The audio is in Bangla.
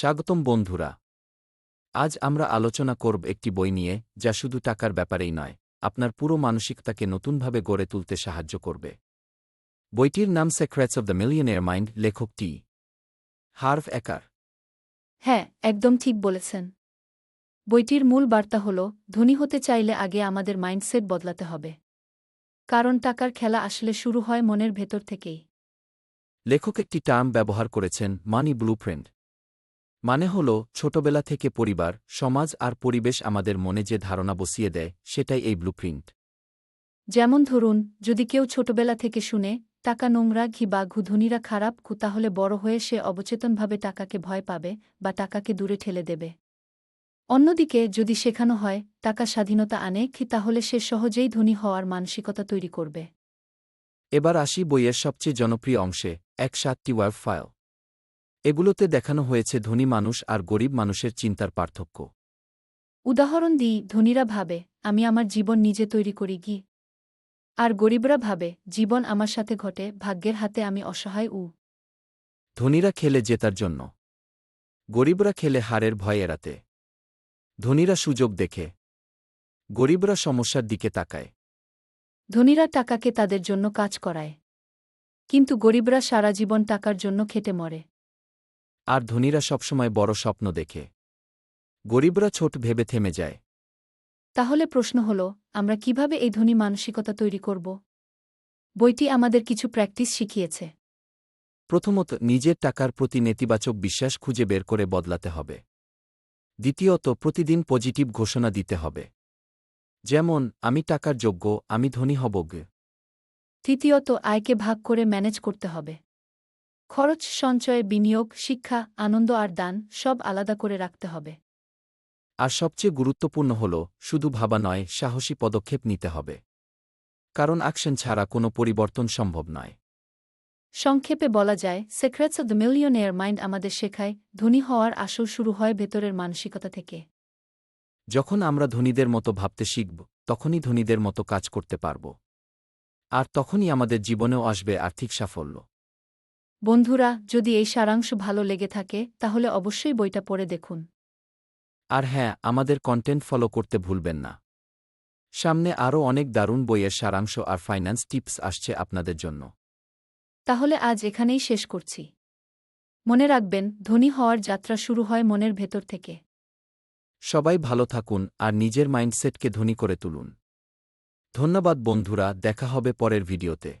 স্বাগতম বন্ধুরা। আজ আমরা আলোচনা করব একটি বই নিয়ে যা শুধু টাকার ব্যাপারেই নয় আপনার পুরো মানসিকতাকে নতুনভাবে গড়ে তুলতে সাহায্য করবে। বইটির নাম secrets of the millionaire mind লেখক টি। হার্ভ একার। হ্যাঁ একদম ঠিক বলেছেন। বইটির মূল বার্তা হল ধনী হতে চাইলে আগে আমাদের মাইন্ডসেট বদলাতে হবে। কারণ টাকার খেলা আসলে শুরু হয় মনের ভেতর থেকেই। লেখক একটি টার্ম ব্যবহার করেছেন মানি ব্লুপ্রিন্ট। মানে হল ছোটবেলা থেকে পরিবার সমাজ আর পরিবেশ আমাদের মনে যে ধারণা বসিয়ে দেয় সেটাই এই ব্লুপ্রিন্ট যেমন ধরুন যদি কেউ ছোটবেলা থেকে শুনে টাকা নোংরা ঘি বা ঘুধনীরা খারাপ কু তাহলে বড় হয়ে সে অবচেতনভাবে টাকাকে ভয় পাবে বা টাকাকে দূরে ঠেলে দেবে। অন্যদিকে যদি শেখানো হয় টাকা স্বাধীনতা আনে কি তাহলে সে সহজেই ধনী হওয়ার মানসিকতা তৈরি করবে। এবার আসি বইয়ের সবচেয়ে জনপ্রিয় অংশে এক সাতটি ফাইল। এগুলোতে দেখানো হয়েছে ধনী মানুষ আর গরিব মানুষের চিন্তার পার্থক্য। উদাহরণ দিই ধনীরা ভাবে আমি আমার জীবন নিজে তৈরি করি গি আর গরিবরা ভাবে জীবন আমার সাথে ঘটে ভাগ্যের হাতে আমি অসহায় উ। ধনীরা খেলে জেতার জন্য। গরিবরা খেলে হারের ভয় এড়াতে। ধনীরা সুযোগ দেখে। গরিবরা সমস্যার দিকে তাকায়। ধনীরা টাকাকে তাদের জন্য কাজ করায়। কিন্তু গরিবরা সারা জীবন টাকার জন্য খেটে মরে। আর ধনীরা সবসময় বড় স্বপ্ন দেখে। গরিবরা ছোট ভেবে থেমে যায়। তাহলে প্রশ্ন হল আমরা কীভাবে এই ধনী মানসিকতা তৈরি করব? বইটি আমাদের কিছু প্র্যাকটিস শিখিয়েছে। প্রথমত নিজের টাকার প্রতি নেতিবাচক বিশ্বাস খুঁজে বের করে বদলাতে হবে। দ্বিতীয়ত প্রতিদিন পজিটিভ ঘোষণা দিতে হবে। যেমন আমি টাকার যোগ্য আমি ধনী হব তৃতীয়ত আয়কে ভাগ করে ম্যানেজ করতে হবে। খরচ সঞ্চয়ে বিনিয়োগ শিক্ষা আনন্দ আর দান সব আলাদা করে রাখতে হবে। আর সবচেয়ে গুরুত্বপূর্ণ হল শুধু ভাবা নয় সাহসী পদক্ষেপ নিতে হবে। কারণ অ্যাকশন ছাড়া কোনো পরিবর্তন সম্ভব নয়। সংক্ষেপে বলা যায় secrets of the millionaire mind আমাদের শেখায় ধনী হওয়ার আসল শুরু হয় ভেতরের মানসিকতা থেকে। যখন আমরা ধনীদের মতো ভাবতে শিখব তখনই ধনীদের মতো কাজ করতে পারব। আর তখনই আমাদের জীবনেও আসবে আর্থিক সাফল্য। বন্ধুরা যদি এই সারাংশ ভালো লেগে থাকে তাহলে অবশ্যই বইটা পড়ে দেখুন। আর হ্যাঁ আমাদের কন্টেন্ট ফলো করতে ভুলবেন না। সামনে আরও অনেক দারুণ বইয়ের সারাংশ আর ফাইন্যান্স টিপস আসছে আপনাদের জন্য। তাহলে আজ এখানেই শেষ করছি। মনে রাখবেন ধনী হওয়ার যাত্রা শুরু হয় মনের ভেতর থেকে। সবাই ভালো থাকুন আর নিজের মাইন্ডসেটকে ধনী করে তুলুন। ধন্যবাদ বন্ধুরা দেখা হবে পরের ভিডিওতে